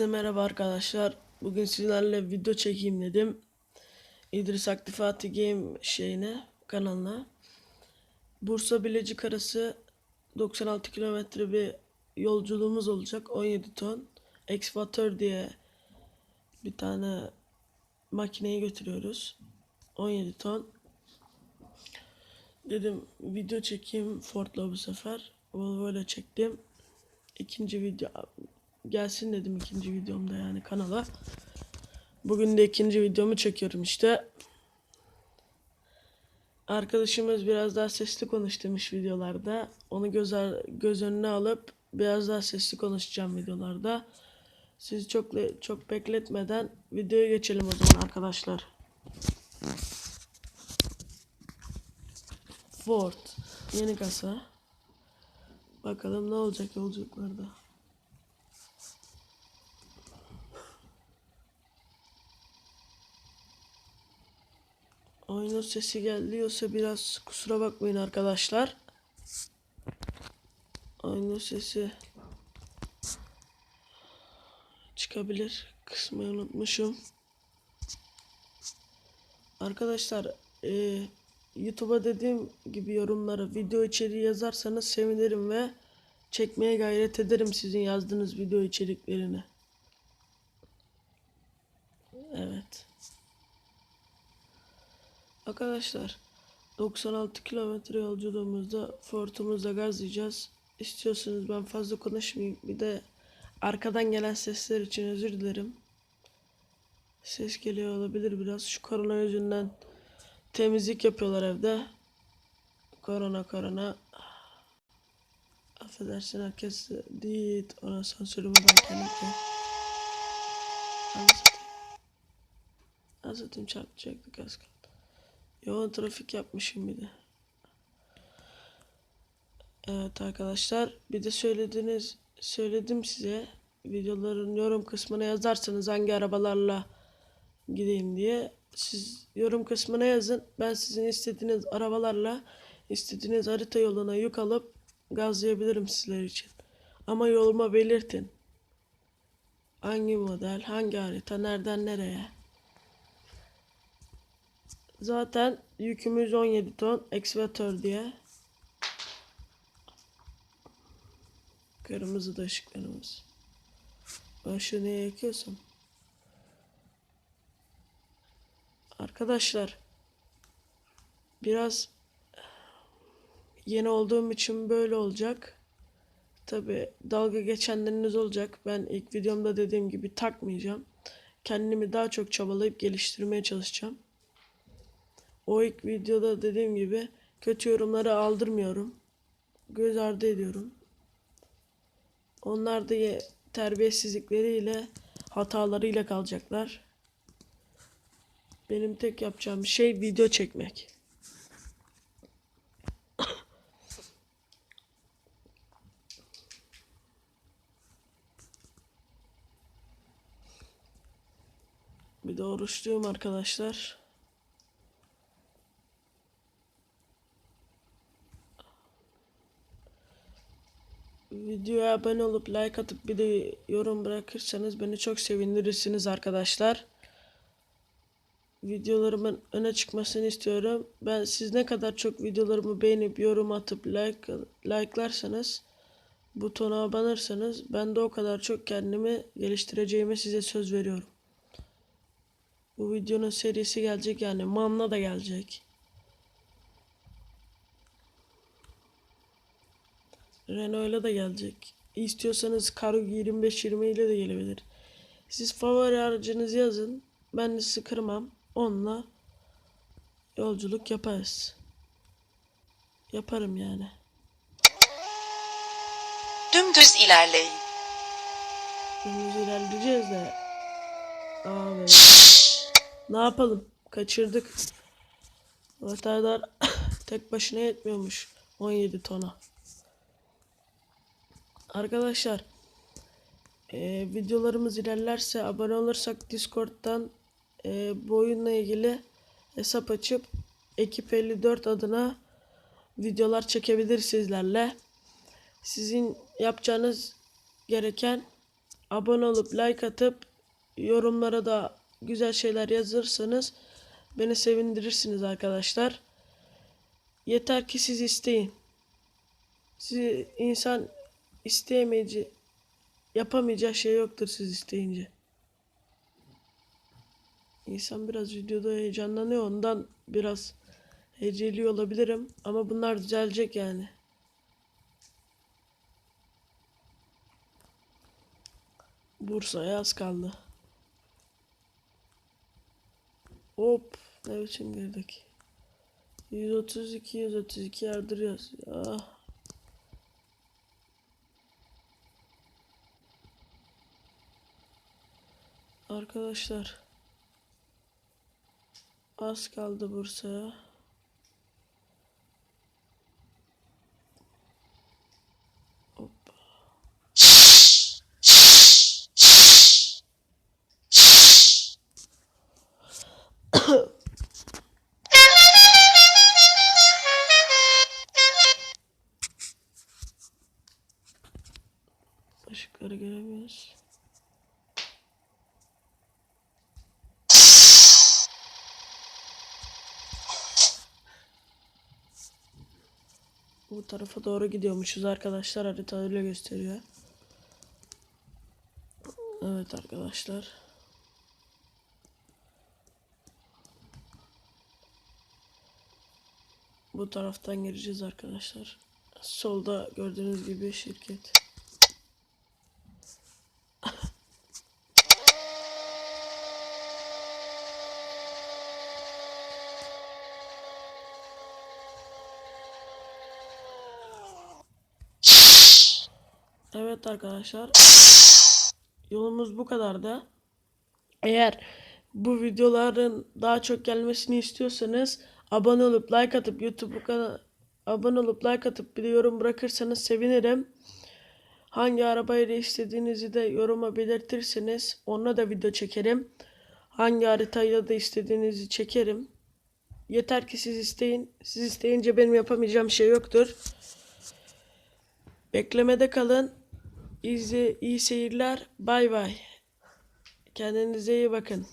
Herkese merhaba arkadaşlar. Bugün sizlerle video çekeyim dedim. İdris Aktifati Game şeyine kanalına. Bursa Bilecik arası 96 kilometre bir yolculuğumuz olacak. 17 ton. Exvator diye bir tane makineyi götürüyoruz. 17 ton. Dedim video çekeyim Ford'la bu sefer. Volvo ile çektim. İkinci video gelsin dedim ikinci videomda yani kanala. Bugün de ikinci videomu çekiyorum işte. Arkadaşımız biraz daha sesli konuş demiş videolarda. Onu göz, göz önüne alıp biraz daha sesli konuşacağım videolarda. Sizi çok çok bekletmeden videoya geçelim o zaman arkadaşlar. Ford yeni kasa. Bakalım ne olacak yolculuklarda. Oyunun sesi geliyorsa biraz kusura bakmayın arkadaşlar. Oyunun sesi çıkabilir. Kısmayı unutmuşum. Arkadaşlar e, YouTube'a dediğim gibi yorumlara video içeriği yazarsanız sevinirim ve çekmeye gayret ederim sizin yazdığınız video içeriklerini. Evet. Arkadaşlar 96 kilometre yolculuğumuzda Ford'umuzda gazlayacağız. İstiyorsanız ben fazla konuşmayayım. Bir de arkadan gelen sesler için özür dilerim. Ses geliyor olabilir biraz. Şu korona yüzünden temizlik yapıyorlar evde. Korona korona. Affedersin herkes değil. Ona sansürümü ben kendim koyayım. Anlatayım. Anlatayım çarpacaktık az kaldı. Yoğun trafik yapmışım bir de. Evet arkadaşlar bir de söylediğiniz söyledim size. Videoların yorum kısmına yazarsanız hangi arabalarla gideyim diye. Siz yorum kısmına yazın. Ben sizin istediğiniz arabalarla istediğiniz harita yoluna yük alıp gazlayabilirim sizler için. Ama yoluma belirtin. Hangi model hangi harita nereden nereye Zaten yükümüz 17 ton. Ekskvatör diye. Kırmızı da ışıklarımız. Ben şunu niye yakıyorsam. Arkadaşlar. Biraz yeni olduğum için böyle olacak. Tabi dalga geçenleriniz olacak. Ben ilk videomda dediğim gibi takmayacağım. Kendimi daha çok çabalayıp geliştirmeye çalışacağım. O ilk videoda dediğim gibi kötü yorumları aldırmıyorum. Göz ardı ediyorum. Onlar da ye- terbiyesizlikleriyle, hatalarıyla kalacaklar. Benim tek yapacağım şey video çekmek. Bir de oruçluyum arkadaşlar. Videoya abone olup like atıp bir de yorum bırakırsanız beni çok sevindirirsiniz arkadaşlar. Videolarımın öne çıkmasını istiyorum. Ben siz ne kadar çok videolarımı beğenip yorum atıp like like'larsanız butona abanırsanız ben de o kadar çok kendimi geliştireceğime size söz veriyorum. Bu videonun serisi gelecek yani Manla da gelecek. Renault'la da gelecek. İstiyorsanız Karo 25-20 ile de gelebilir. Siz favori aracınızı yazın. Ben de sizi kırmam. Onunla yolculuk yaparız. Yaparım yani. Dümdüz ilerleyin. Dümdüz ilerleyeceğiz de. Abi. Ne yapalım? Kaçırdık. Vatardar tek başına yetmiyormuş. 17 tona. Arkadaşlar eee, videolarımız ilerlerse abone olursak Discord'dan eee bu oyunla ilgili hesap açıp Ekip 54 adına videolar çekebilir sizlerle. Sizin yapacağınız gereken abone olup like atıp yorumlara da güzel şeyler yazırsanız beni sevindirirsiniz arkadaşlar. Yeter ki siz isteyin. Siz insan isteyemeyece yapamayacağı şey yoktur siz isteyince. İnsan biraz videoda heyecanlanıyor ondan biraz heceliyor olabilirim ama bunlar düzelecek yani. Bursa'ya az kaldı. Hop ne biçim girdik. 132 132 yardırıyoruz. Ah. Arkadaşlar az kaldı Bursa'ya. Işıkları göremiyoruz. Bu tarafa doğru gidiyormuşuz arkadaşlar. Harita öyle gösteriyor. Evet arkadaşlar. Bu taraftan gireceğiz arkadaşlar. Solda gördüğünüz gibi şirket. Evet arkadaşlar. Yolumuz bu kadar da. Eğer bu videoların daha çok gelmesini istiyorsanız abone olup like atıp YouTube abone olup like atıp bir yorum bırakırsanız sevinirim. Hangi arabayla istediğinizi de yoruma belirtirseniz onunla da video çekerim. Hangi haritayla da istediğinizi çekerim. Yeter ki siz isteyin. Siz isteyince benim yapamayacağım şey yoktur. Beklemede kalın. İyi, iyi seyirler. Bay bay. Kendinize iyi bakın.